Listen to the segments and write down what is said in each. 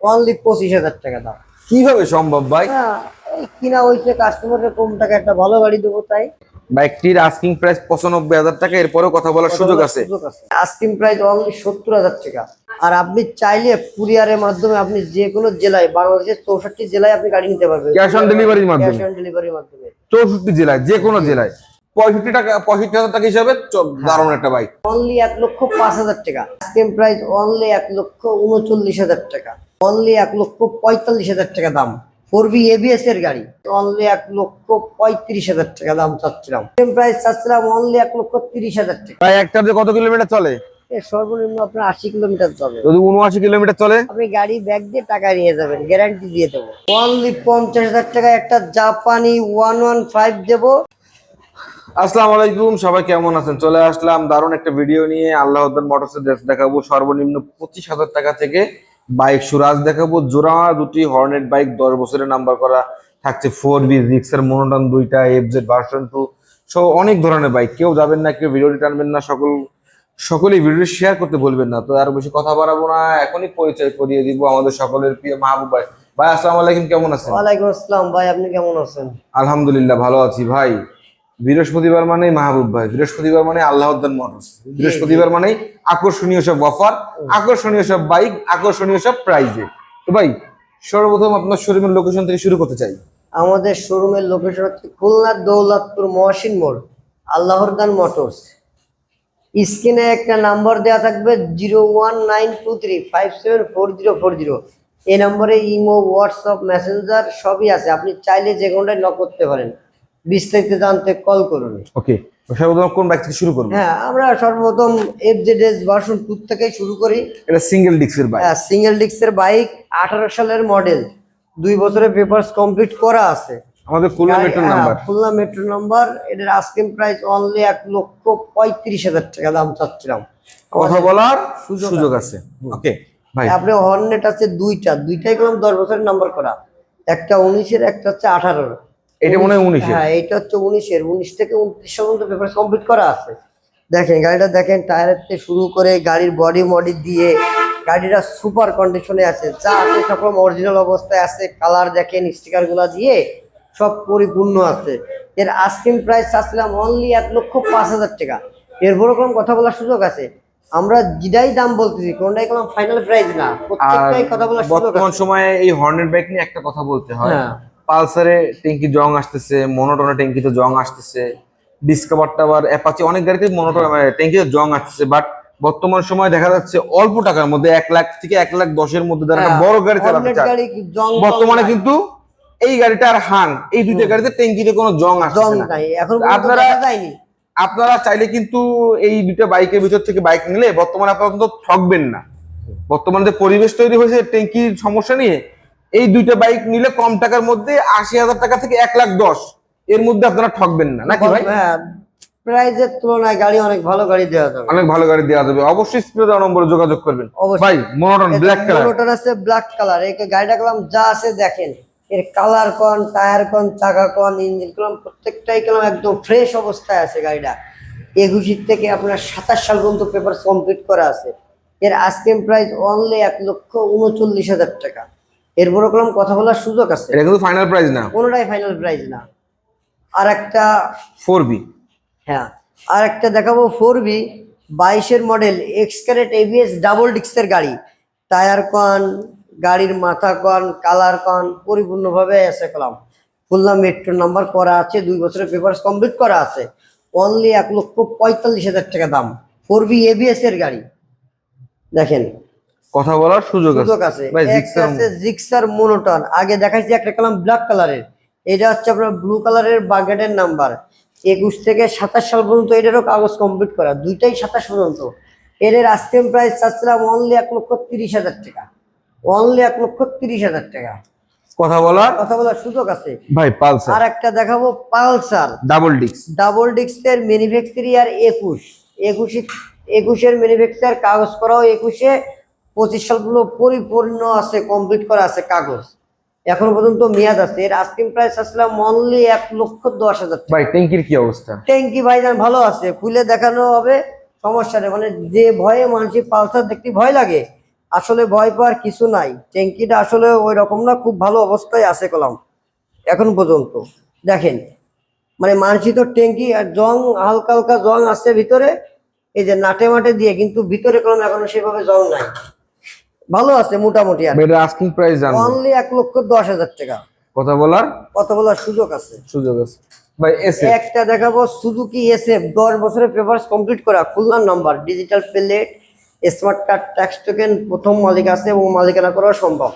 Only পঁচিশ হাজার টাকা দাম। কীভাবে সম্ভব ভাই? হ্যাঁ কিনা হয়েছে কাস্টমারের কম টাকা একটা ভালো গাড়ি দেবো তাই। বাইকটির আস্কিং প্রাইস পঁচানব্বই হাজার টাকা এরপরেও কথা বলার সুযোগ আছে। আস্কিং প্রাইস অনলি সত্তর হাজার টাকা। আর আপনি চাইলে কুরিয়ারের মাধ্যমে আপনি যে কোনো জেলায় বাংলাদেশের চৌষট্টি জেলায় আপনি গাড়ি নিতে পারবেন। ক্যাশ অন ডেলিভারির ক্যাশ অন ডেলিভারির মাধ্যমে। চৌষট্টি জেলায় যে কোনো জেলায়। পঁয়ষট্টি টাকা পঁয়ষট্টি হাজার টাকা হিসাবে চ- দারুণ একটা বাইক অনলি এক লক্ষ পাঁচ হাজার টাকা। আস্কিং প্রাইস অনলি এক লক্ষ উনচল্লিশ হাজার টাকা। অনলি এক লক্ষ পঁয়তাল্লিশ হাজার টাকা দাম। ফোর বি এবিএস এর গাড়ি। অনলি এক লক্ষ পঁয়ত্রিশ হাজার টাকা দাম চাচ্ছিলাম। সেম প্রাইস চাচ্ছিলাম অনলি এক লক্ষ তিরিশ হাজার টাকা। প্রায় একটা কত কিলোমিটার চলে? সর্বনিম্ন আপনার আশি কিলোমিটার যাবে যদি উনআশি কিলোমিটার চলে? আপনি গাড়ি ব্যাগ দিয়ে টাকা নিয়ে যাবেন গ্যারান্টি দিয়ে দেবো। অনলি পঞ্চাশ হাজার টাকা একটা জাপানি ওয়ান ওয়ান ফাইভ দেবো। আসসালামু আলাইকুম সবাই কেমন আছেন? চলে আসলাম দারুণ একটা ভিডিও নিয়ে। আল্লাহ মোটরস দেখাবো। সর্বনিম্ন পঁচিশ হাজার টাকা থেকে বাইক সুরাজ দেখাবো। জোড়া দুটি হর্নেট বাইক দশ বছরের নাম্বার করা থাকছে ফোর বি রিক্সের মনোটন দুইটা F Z version two so অনেক ধরনের বাইক। কেউ যাবেন না কেউ ভিডিওটি টানবেন না সকল সকলেই ভিডিও শেয়ার করতে বলবেন না। তো আর বেশি কথা বাড়াবো না এখনই পরিচয় করিয়ে দিব আমাদের সকলের প্রিয় মাহবুব ভাই। ভাই আসসালামু আলাইকুম কেমন আছেন? ওয়ালাইকুম আসসালাম ভাই আপনি কেমন আছেন? আলহামদুলিল্লাহ ভালো আছি ভাই। বৃহস্পতিবার মানে মাহবুব ভাই বৃহস্পতিবার মানে আল্লাহদ্দান মোটরস বৃহস্পতিবার মানে আকর্ষণীয় সব অফার আকর্ষণীয় সব বাইক আকর্ষণীয় সব প্রাইজে। তো ভাই সর্বপ্রথম আপনার শোরুমের লোকেশন থেকে শুরু করতে চাই। আমাদের শোরুমের লোকেশন হচ্ছে খুলনা দৌলতপুর মহসিন মোড় আল্লাহর দান মোটরস। স্ক্রিনে একটা নাম্বার দেওয়া থাকবে zero one nine two three five seven four zero four zero. এই নম্বরে ইমো হোয়াটসঅ্যাপ মেসেঞ্জার সবই আছে আপনি চাইলে যে কোনটাই নক করতে পারেন। বিস্তারিত জানতে কল করুন। ওকে সর্বপ্রথম কোন বাইক থেকে শুরু করব? হ্যাঁ আমরা সর্বপ্রথম F Z S version two থেকেই শুরু করি। এটা সিঙ্গেল ডিস্কের বাইক সিঙ্গেল ডিস্কের বাইক আঠারো সালের মডেল দুই বছরের পেপারস কমপ্লিট করা আছে। আমাদের খুলনা মেট্রো হ্যাঁ, নাম্বার খুলনা মেট্রো নাম্বার এটার আস্কিং প্রাইস অনলি এক লক্ষ পঁয়ত্রিশ হাজার টাকা দাম চাচ্ছিলাম। কথা বলার সুযোগ আছে। ওকে ভাই। আপনি হর্নেট আছে দুইটা। দুইটাই করলাম দশ বছরের নাম্বার করা। একটা উনিশের একটা হচ্ছে আঠারোর। এটা মনে হয় উনিশে হ্যাঁ এইটা হচ্ছে উনিশের। উনিশ থেকে উনত্রিশ পর্যন্ত পেপার কমপ্লিট করা আছে। দেখেন গাড়িটা দেখেন টায়ারের থেকে শুরু করে গাড়ির বডি মডি দিয়ে গাড়িটা সুপার কন্ডিশনে আছে। যা আছে সব অরিজিনাল অবস্থায় আছে কালার দেখেন স্টিকারগুলা দিয়ে সব পরিপূর্ণ আছে। এর আস্কিং প্রাইস চাচ্ছিলাম অনলি এক লক্ষ পাঁচ হাজার টাকা। এরপরে কোনো কথা বলার সুযোগ আছে। আমরা যেটাই দাম বলতেছি কোনটাই কোনো ফাইনাল প্রাইস না। প্রত্যেকটাই কথা বলার সুযোগ বর্তমান সময়ে এই হর্নেট বাইক নিয়ে একটা কথা বলতে হয়। হ্যাঁ। পালসারে ট্যাঙ্কি জং আসতেছে মনোটনে ট্যাঙ্কিতে জং আসতেছে ডিসকভার টাওয়ার অ্যাপাচি অনেক গাড়িতে মনোটন ট্যাঙ্কিতে জং আসতেছে বাট বর্তমান সময় দেখা যাচ্ছে অল্প টাকার মধ্যে এক লাখ থেকে এক লাখ দশের মধ্যে যারা হ্যাঁ, বড় গাড়ি চালাতে চায়। বর্তমানে কিন্তু এই গাড়িটা আর হাং এই দুইটা গাড়িতে ট্যাঙ্কিতে কোনো জং আসছে না। আপনারা- আপনারা চাইলে কিন্তু এই দুইটা বাইকের ভিতর থেকে বাইক নিলে বর্তমানে আপনারা কিন্তু ঠকবেন না। বর্তমানে যে পরিবেশ তৈরি হয়েছে ট্যাঙ্কির সমস্যা নিয়ে এই দুইটা বাইক নিলে কম টাকার মধ্যে আশি হাজার টাকা থেকে এক লাখ দশ। এর মধ্যে আপনারা ঠকবেন না নাকি ভাই? হ্যাঁ প্রাইজের তুলনায় গাড়ি অনেক ভালো গাড়ি দেওয়া যাবে। অনেক ভালো গাড়ি দেওয়া যাবে। অবশ্যই স্ক্রিনে নম্বরে যোগাযোগ করবেন। ভাই মনোটন ব্ল্যাক কালার মোটর আছে ব্ল্যাক কালার এই গাড়িটা কলাম যা আছে দেখেন। এর কালার কন টায়ার কন চাকা কন ইঞ্জিন কলাম প্রত্যেকটাই কলাম একদম ফ্রেশ অবস্থায় আছে গাড়িটা। একুশির থেকে আপনার সাতাশ সাল পর্যন্ত পেপার কমপ্লিট করা আছে। এর আস্কিং প্রাইস অনলি এক লক্ষ উনচল্লিশ হাজার টাকা। এরপরে কলাম কথা বলার সুযোগ আছে। এটা কিন্তু ফাইনাল প্রাইস না। কোনোটাই ফাইনাল প্রাইস না। আর একটা ফোর বি হ্যাঁ আর একটা দেখাবো ফোর বি বাইশের মডেল এক্স ক্যারেট এবিএস ডাবল ডিস্কের গাড়ি। টায়ার কন গাড়ির মাথা কন কালার কন পরিপূর্ণভাবে এসে কলাম। খুলনা মেট্রো নাম্বার করা আছে দুই বছরের পেপার কমপ্লিট করা আছে। অনলি এক লক্ষ পঁয়তাল্লিশ হাজার টাকা দাম। ফোর বি এবিএস এর গাড়ি। দেখেন কথা বলার সুযোগ আছে। ভাই জিক্সার মোনোটন। আগে দেখাইছি একটা কালাম ব্ল্যাক কালারের। এটা হচ্ছে আপনার ব্লু কালারের বাগেটের নাম্বার। একুশ থেকে সাতাশ সাল পর্যন্ত এটারও কাগজ কমপ্লিট করা। দুইটাই সাতাশ পর্যন্ত। এদের আস্কিং প্রাইস চাচ্ছিলাম অনলি এক লক্ষ তিরিশ হাজার টাকা। অনলি এক লক্ষ তিরিশ হাজার টাকা। কথা বলার কথা বলার সুযোগ আছে। ভাই পালসার। আর একটা দেখাবো পালসার। ডাবল ডিস্ক ডাবল ডিস্কের ম্যানুফ্যাকচারিয়ার একুশ। একুশে একুশের ম্যানুফ্যাকচার কাগজ করাও একুশে। পঁচিশ সালগুলো পরিপূর্ণ আছে কমপ্লিট করা আছে কাগজ। এখনও পর্যন্ত মেয়াদ আছে। এর আস্কিং প্রাইস আসলাম অনলি এক লক্ষ দশ হাজার ভাই ট্যাঙ্কির কি অবস্থা? ট্যাঙ্কি ভাইজান ভালো আছে। খুলে দেখানো হবে সমস্যা নেই। মানে যে ভয়ে মানুষের পালসার দেখতে ভয় লাগে আসলে ভয় পাওয়ার কিছু নাই। ট্যাঙ্কিটা আসলে ওই রকম না খুব ভালো অবস্থায় আছে কলাম এখন পর্যন্ত। দেখেন মানে মানসিত ট্যাঙ্কি আর জং হালকা হালকা জং আছে ভিতরে এই যে নাটে মাটে দিয়ে কিন্তু ভিতরে কলম এখনও সেভাবে জং নাই। ভালো আছে মোটামুটি আর এটা আস্কিং প্রাইস জানব। অনলি এক লক্ষ দশ হাজার টাকা। কথা বলার? কথা বলার সুযোগ আছে। সুযোগ আছে। ভাই এসে একটা দেখাবো সুজুকি এসএফ দশ বছরের পেপারস কমপ্লিট করা খুলনার number digital plate smart card tax token প্রথম মালিক আছে এবং মালিকানা করা সম্ভব।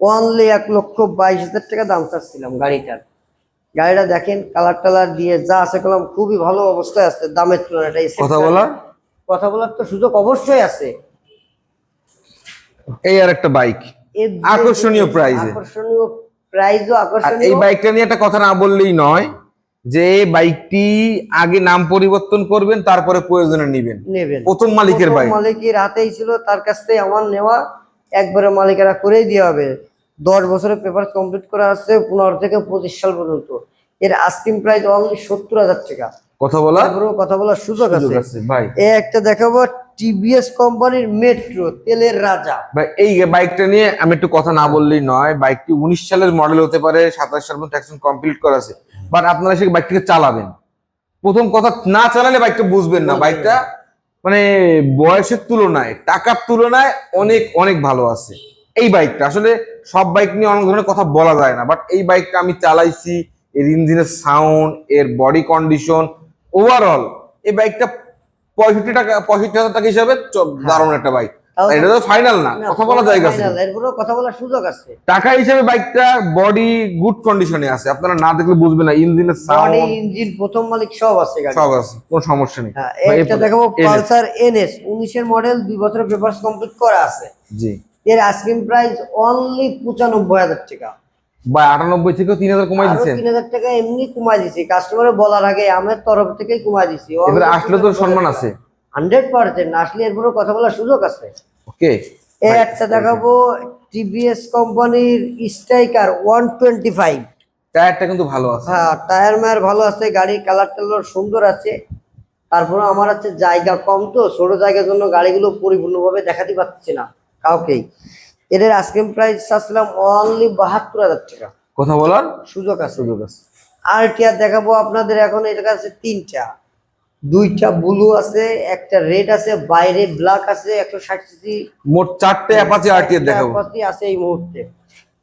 অনলি এক লক্ষ বাইশ হাজার টাকা দাম চাচ্ছিলাম গাড়িটার। গাড়িটা দেখেন কালার টালার দিয়ে যা আছে কলাম খুবই ভালো অবস্থায় আছে দামের তুলনায় এটা কথা বলার? কথা বলার তো সুযোগ অবশ্যই আছে। এই আর একটা বাইক আকর্ষণীয় এ। আকর্ষণীয় প্রাইজও এই বাইকটা নিয়ে একটা কথা না বললেই নয় যে বাইকটি আগে নাম পরিবর্তন করবেন তারপরে প্রয়োজনে নেবেন। প্রথম মালিকের বাইক মালিকের হাতেই ছিল তার কাছ থেকে আমার নেওয়া একবারে মালিকেরা করেই দেওয়া হবে। দশ বছরের পেপার কমপ্লিট করা আছে পনেরো থেকে পঁচিশ সাল পর্যন্ত। এর আস্কিং প্রাইস অনলি সত্তর হাজার টাকা। কথা বলা কথা বলার সুযোগ আছে। ভাই এ একটা দেখাবো টিভিএস কোম্পানির মেট্রো তেলের রাজা। ভাই এই বাইকটা নিয়ে আমি একটু কথা না বললেই নয় বাইকটি উনিশ সালের মডেল হতে পারে সাতাশ সাল পর্যন্ত ট্যাক্সন কমপ্লিট করা আছে। বাট আপনারা সেই বাইকটিকে চালাবেন। প্রথম কথা না চালালে বাইকটা বুঝবেন না। বাইকটা মানে বয়সের তুলনায় টাকার তুলনায় অনেক অনেক ভালো আছে। এই বাইকটা আসলে সব বাইক নিয়ে অনেক ধরনের কথা বলা যায় না। বাট এই বাইকটা আমি চালাইছি এর ইঞ্জিনের সাউন্ড এর বডি কন্ডিশন ওভারঅল এই বাইকটা পঁয়ষট্টি টাকা পঁয়ষট্টি হাজার টাকা হিসাবে দারুণ একটা বাইক এটা তো ফাইনাল না কথা বলা জায়গা আছে। final, কথা বলার সুযোগ আছে। টাকা হিসেবে বাইকটা বডি গুড কন্ডিশনে আছে আপনারা না দেখলে বুঝবেন না ইঞ্জিনের সাউন্ড ইঞ্জিন প্রথম মালিক সব আছে গাড়ি সব আছে কোনো সমস্যা নেই। হ্যাঁ ভাই, একটা এ- দেখাবো এনে- পালসার এনএস উনিশের মডেল দুই বছরের পেপার কমপ্লিট করা আছে। জি। এর আইসক্রিম প্রাইস অনলি পঁচানব্বই হাজার টাকা। বা আটানব্বই থেকে তিন হাজার কমাই দিচ্ছেন তিন হাজার টাকা এমনি কমাই দিছি। কাস্টমারে বলার আগে আমার তরফ থেকেই কমাই দিছি। এবারে আসলে তো সম্মান আছে। হান্ড্রেড পার্সেন্ট আসলে এরপরে কথা বলার সুযোগ আছে? ওকে। এ একটা দেখাবো টিভিএস কোম্পানির স্ট্রাইকার ওয়ান টোয়েন্টি ফাইভ টায়ারটা কিন্তু ভালো আছে। হ্যাঁ টায়ার মায়ার ভালো আছে গাড়ির কালার টালার সুন্দর আছে। তারপরে আমার হচ্ছে জায়গা কম তো ছোট জায়গার জন্য গাড়িগুলো পরিপূর্ণভাবে দেখাতে পাচ্ছি না কাউকেই। এদের আইসক্রিম প্রাইস চাচ্ছিলাম অনলি বাহাত্তর হাজার টাকা। কথা বলার? সুযোগ আছে। সুযোগ আছে। আর টিয়ার দেখাবো আপনাদের এখন এটা আছে তিনটা। দুইটা ব্লু আছে একটা রেড আছে বাইরে ব্ল্যাক আছে একশো ষাট সিসি মোট চারটে অ্যাপাচি আরটিএর দেখাবো। অ্যাপাচি আছে এই মুহূর্তে।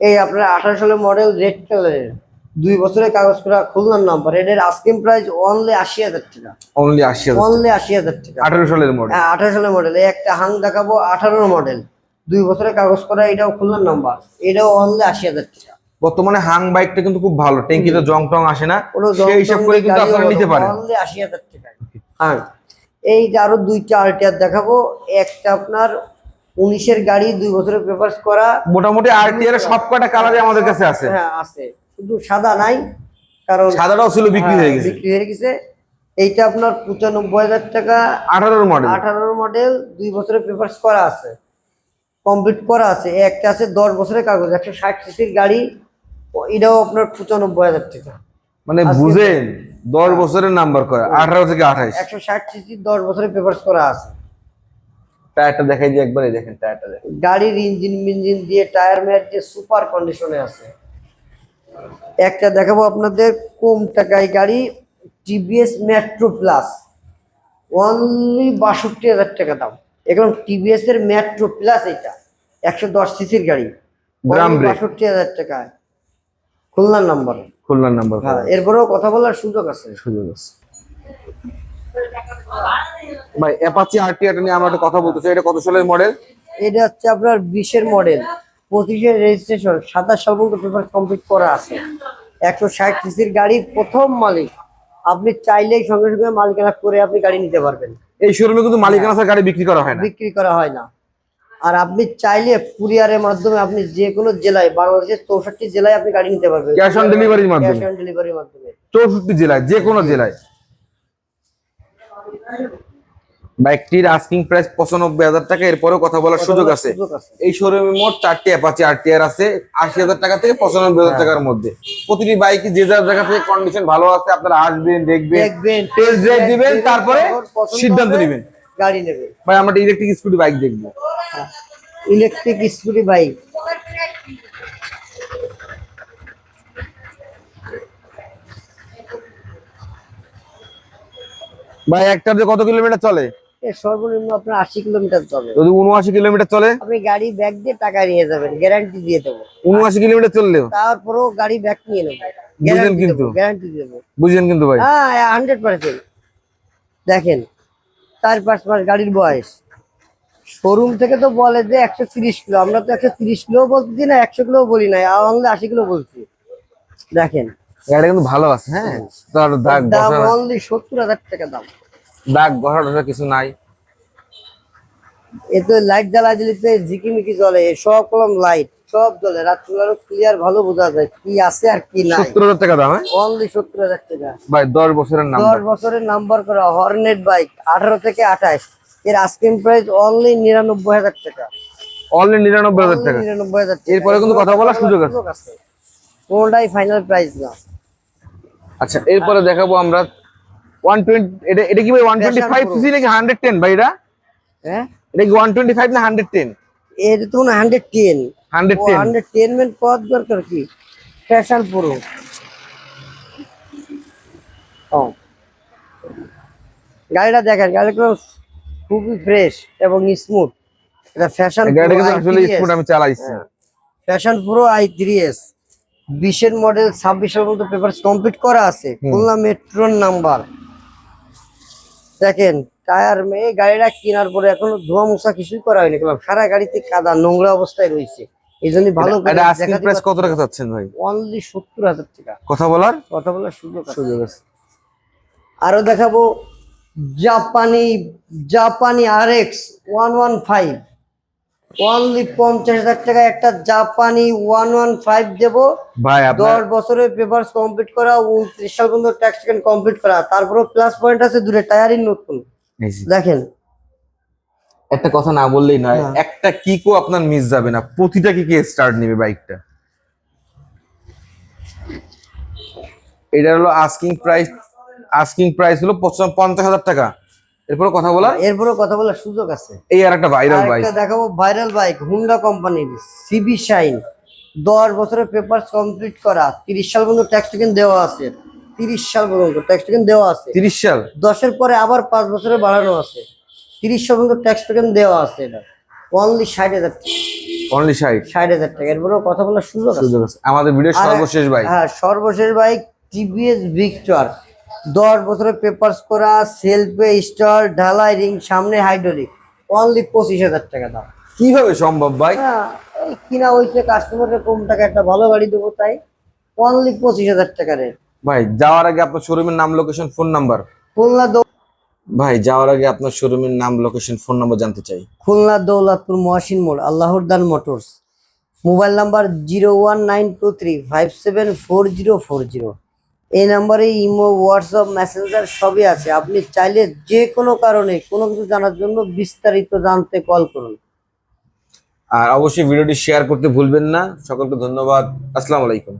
এই আপনার আঠারো সালের মডেল রেড কালারের দুই বছরের কাগজ করা খুলনার নাম্বার এদের আস্কিং প্রাইস অনলি আশি হাজার টাকা। অনলি আশি অনলি আশি হাজার টাকা। আঠারো সালের মডেল হ্যাঁ আঠারো সালের মডেল এই একটা হাং দেখাবো আঠারোর মডেল দুই বছরের কাগজ করা এটাও খুলনার নাম্বার এটাও অনলি আশি হাজার টাকা। বর্তমানে হাং বাইকটা কিন্তু খুব ভালো ট্যাঙ্কিতে জং টং আসে না সেই হিসাব করে কিন্তু আপনারা নিতে পারেন। অনলি আশি হাজার টাকা। হ্যাঁ এই যে আরও দুইটা আলটিয়ার দেখাবো একটা আপনার উনিশের গাড়ি দুই বছরের পেপার্স করা। মোটামুটি আরটিআর সব কটা কালারই আমাদের কাছে আছে। হ্যাঁ আছে। শুধু সাদা নাই কারণ সাদাটাও ছিল বিক্রি হয়ে হ্যাঁ, গেছে বিক্রি হয়ে গেছে। এইটা আপনার পঁচানব্বই হাজার টাকা। আঠারোর মডেল আঠারোর মডেল দুই বছরের পেপার্স করা আছে। কমপ্লিট করা আছে। একটা আছে দশ বছরের কাগজ একশো ষাট সিসির গাড়ি এটাও আপনার পঁচানব্বই হাজার টাকা। মানে বুঝেন দশ বছরের নাম্বার করে আঠারো থেকে আঠাইশ। একশো ষাট সিসির দশ বছরের পেপার্স করা আছে। টায়ারটা দেখাই দিয়ে একবার এই দেখেন টায়ারটা দেখেন গাড়ির ইঞ্জিন মিঞ্জিন দিয়ে টায়ার মেয়ার দিয়ে সুপার কন্ডিশনে আছে। একটা দেখাবো আপনাদের কম টাকায় গাড়ি টিভিএস মেট্রো প্লাস অনলি বাষট্টি হাজার টাকা দাম। এখন টিভিএস এর মেট্রো প্লাস এটা। একশো দশ সিসির গাড়ি। বাষট্টি হাজার টাকা। খুলনার নাম্বার খুলনার নাম্বার হ্যাঁ এরপরেও কথা বলার সুযোগ আছে। সুযোগ আছে। ভাই অ্যাপাচি আরটিআর নিয়ে আমরা একটা কথা বলতে চাই। এটা কত সালের মডেল এটা হচ্ছে আপনার বিশের মডেল পঁচিশের রেজিস্ট্রেশন সাতাশ সাল পর্যন্ত পেপার কমপ্লিট করা আছে। একশো ষাট সিসির গাড়ির প্রথম মালিক। আপনি চাইলেই সঙ্গে সঙ্গে মালিকানা করে আপনি গাড়ি নিতে পারবেন। এই শোরুমে কিন্তু মালিকানা ছাড়া গাড়ি বিক্রি করা হয় না। বিক্রি করা হয় না। আর আপনি চাইলে কুরিয়ারের মাধ্যমে আপনি যে কোনো জেলায় বাংলাদেশের চৌষট্টি জেলায় আপনি গাড়ি নিতে পারবেন। ক্যাশ অন ডেলিভারির মাধ্যমে। ক্যাশ অন ডেলিভারির মাধ্যমে। চৌষট্টি জেলায় যে কোনো জেলায়। বাইকটির আস্কিং প্রাইস পঁচানব্বই হাজার টাকা এরপরেও কথা বলার সুযোগ আছে। এই শোরুমে মোট চারটি অ্যাপাচি আরটিআর আছে আশি হাজার টাকা থেকে পঁচানব্বই। হাজার টাকার মধ্যে। প্রতিটি বাইকে যে যার জায়গা থেকে কন্ডিশন ভালো আছে আপনারা আসবেন দেখবেন টেস্ট ড্রাইভ দিবেন তারপরে সিদ্ধান্ত নেবেন। গাড়ি নেবেন। ভাই আমরা ইলেকট্রিক স্কুটি বাইক দেখব। ইলেকট্রিক স্কুটি বাইক ভাই একটাতে কত কিলোমিটার চলে? সর্বনিম্ন আপনার আশি কিলোমিটার চলে। যদি উনআশি কিলোমিটার চলে? আপনি গাড়ি ব্যাগ দিয়ে টাকা নিয়ে যাবেন গ্যারান্টি দিয়ে দেবো। উনআশি কিলোমিটার চললেও? তারপরেও গাড়ি ব্যাক নিয়ে নেব। বুঝলেন গ্যারান্টি কিন্তু। দেবো গ্যারান্টি দেবো। বুঝলেন কিন্তু ভাই? হ্যাঁ হান্ড্রেড পার্সেন্ট দেখেন চার পাঁচ মাস গাড়ির বয়স। শোরুম থেকে তো বলে যে একশো তিরিশ কিলো। আমরা তো একশো তিরিশ কিলো বলতেছি না একশো কিলো বলি না আমাদের আশি কিলো বলছি। দেখেন। গাড়িটা কিন্তু ভালো আছে হ্যাঁ? দাম অনলি সত্তর হাজার টাকা দাম। দাগ বসানো কিছু নাই। এ তো লাইট জ্বালা দিলিতে ঝিকিমিকি জ্বলে সব কলম লাইট সব জ্বলে। রাত্রিবেলা ক্লিয়ার ভালো বোঝা যায় কি আছে আর কি নাই। সত্তর হাজার টাকা দাম হ্যাঁ? অনলি সত্তর হাজার টাকা। ভাই দশ বছরের নাম দশ বছরের নাম্বার করা হর্নেট বাইক আঠারো থেকে আঠাশ। এর আস্কিং প্রাইস অনলি নিরানব্বই হাজার টাকা। অনলি নিরানব্বই হাজার টাকা। নিরানব্বই হাজার টাকা। এরপরে কিন্তু কথা বলার সুযোগ আছে। আছে কোনটাই ফাইনাল প্রাইস না। আচ্ছা এরপরে দেখাবো আমরা ওয়ান টোয়েন্টি এটা এটা কি ভাই ওয়ান টোয়েন্টি ফাইভ। সিসি নাকি হান্ড্রেড টেন ভাই এটা? হ্যাঁ এটা কি ওয়ান টোয়েন্টি ফাইভ না হান্ড্রেড টেন এর তো না hundred ten hundred ten hundred ten main পদ দরকার কি? ফ্যাশন পুরো ও। গাড়িটা দেখেন গাড়িটা খুবই ফ্রেশ এবং স্মুথ এটা ফ্যাশন গাড়িটা কিন্তু আসলে স্পুট আমি চালাইছি। Fashion pro I three S বিশের মডেল ছাব্বিশের মতো পেপার কমপ্লিট করা আছে। খুলনা মেট্রোর নাম্বার দেখেন টায়ার মেয়ে গাড়িটা কেনার পরে এখনও ধোয়া মোছা কিছুই করা হয়নি। সারা গাড়িতে কাদা নোংরা অবস্থায় রয়েছে। এই জন্য ভালো প্রাইস কত টাকা চাচ্ছেন ভাই? অনলি সত্তর হাজার টাকা। কথা বলার? কথা বলার সুযোগ আছে। আরও দেখাবো জাপানি জাপানি আর X one one five only পঞ্চাশ হাজার টাকা একটা জাপানি ওয়ান ওয়ান ফাইভ দেবো। দশ বছরের পেপার কমপ্লিট করা উনত্রিশ সাল পর্যন্ত ট্যাক্স কমপ্লিট করা। তারপরে প্লাস পয়েন্ট আছে দূরে টায়ারই নতুন। দেখেন। একটা কথা না বললেই নয় হ্যাঁ। একটা কিকও আপনার মিস যাবে না। প্রতিটা কিকে স্টার্ট নেবে বাইকটা এটা হলো আস্কিং প্রাইস আস্কিং প্রাইস হলো পঞ্চাশ হাজার টাকা। এরপরে কথা বলা এরপরে কথা বলার সুযোগ আছে। এই আর একটা ভাইরাল বাইক দেখাবো ভাইরাল বাইক হুন্ডা কোম্পানির সিবি শাইন দশ বছরের পেপার কমপ্লিট করা তিরিশ সাল পর্যন্ত ট্যাক্স টিকেন দেওয়া আছে। তিরিশ সাল পর্যন্ত ট্যাক্স টিকেন দেওয়া আছে। তিরিশ সাল? দশের পরে আবার পাঁচ বছরে বাড়ানো আছে। তিরিশ সাল পর্যন্ত ট্যাক্স টিকেন দেওয়া আছে এটা। অনলি ষাট হাজার অনলি সাইড ষাট? হাজার টাকা। এরপরেও কথা বলার সুযোগ সুযোগ আছে। আমাদের ভিডিও সর্বশেষ বাইক হ্যাঁ সর্বশেষ বাইক টিভিএস ভিক্টর দশ বছরের পেপার্স করা সেলফে স্টল ঢালাই রিং সামনে হাইড্রোলিক অনলি পঁচিশ হাজার টাকা দাম। কীভাবে সম্ভব ভাই? কিনা হয়েছে কাস্টমারের কম টাকা একটা ভালো গাড়ি দেবো তাই। অনলি পঁচিশ হাজার টাকা রেট ভাই যাওয়ার আগে আপনার শোরুমের নাম লোকেশন ফোন নাম্বার খুলনা ভাই যাওয়ার আগে আপনার শোরুমের নাম লোকেশন ফোন নাম্বার জানতে চাই। খুলনা দৌলতপুর মহাসিন মোড় আল্লাহর দান motors. Mobile number zero one nine two three five seven four zero four zero. এই নাম্বারে ইমো, হোয়াটসঅ্যাপ, মেসেঞ্জার সবই আছে। আপনি চাইলে যে কোনো কারণে কোনো কিছু জানার জন্য বিস্তারিত জানতে কল করুন। আর অবশ্যই ভিডিওটি শেয়ার করতে ভুলবেন না। সকলকে ধন্যবাদ। আসসালামু আলাইকুম।